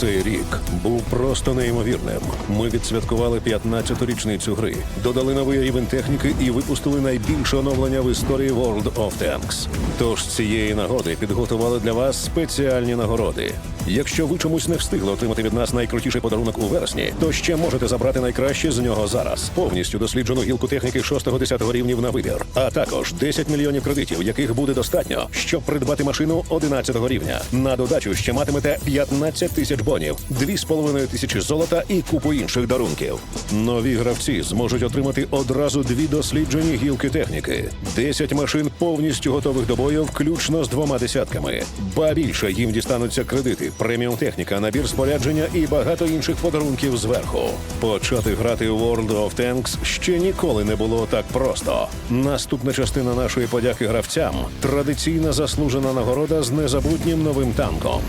Цей рік був просто неймовірним. Ми відсвяткували 15-ту річницю гри, додали новий рівень техніки і випустили найбільше оновлення в історії World of Tanks. Тож цієї нагоди підготували для вас спеціальні нагороди. Якщо ви чомусь не встигли отримати від нас найкрутіший подарунок у вересні, то ще можете забрати найкраще з нього зараз. Повністю досліджену гілку техніки 6-10 рівнів на вибір, а також 10 мільйонів кредитів, яких буде достатньо, щоб придбати машину 11 рівня. На додачу ще матимете 15 тисяч бонів, 2,5 тисячі золота і купу інших дарунків. Нові гравці зможуть отримати одразу дві досліджені гілки техніки, 10 машин повністю готових до бою, включно з двома десятками. Ба більше їм дістануться кредити, преміум техніка, набір спорядження і багато інших подарунків зверху. Почати грати у World of Tanks ще ніколи не було так просто. Наступна частина нашої подяки гравцям традиційна заслужена нагорода з незабутнім новим танком.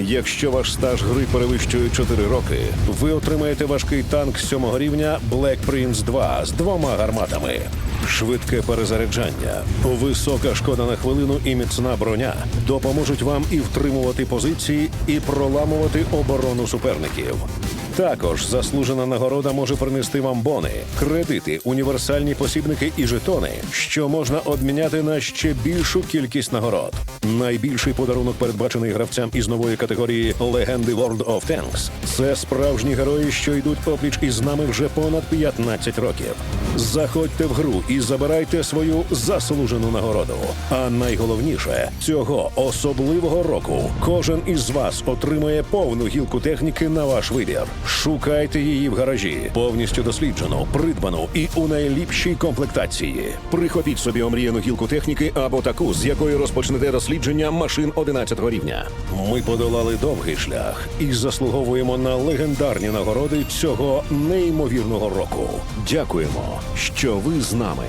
Якщо ваш стаж гри перевищує 4 роки, ви отримаєте важкий танк 7 рівня Black Prince 2 з двома гарматами. Швидке перезаряджання, висока шкода на хвилину і міцна броня допоможуть вам і втримувати позиції, і проламувати оборону суперників. Також заслужена нагорода може принести вам бони, кредити, універсальні посібники і жетони, що можна обміняти на ще більшу кількість нагород. Найбільший подарунок передбачений гравцям із нової категорії Легенди World of Tanks. Це справжні герої, що йдуть опліч із нами вже понад 15 років. Заходьте в гру і забирайте свою заслужену нагороду. А найголовніше цього особливого року кожен із вас отримає повну гілку техніки на ваш вибір. Шукайте її в гаражі, повністю досліджену, придбану і у найліпшій комплектації. Прихопіть собі омріяну гілку техніки або таку, з якої розпочнете дослідження машин 11 рівня. Ми подолали довгий шлях і заслуговуємо на легендарні нагороди цього неймовірного року. Дякуємо, що ви з нами.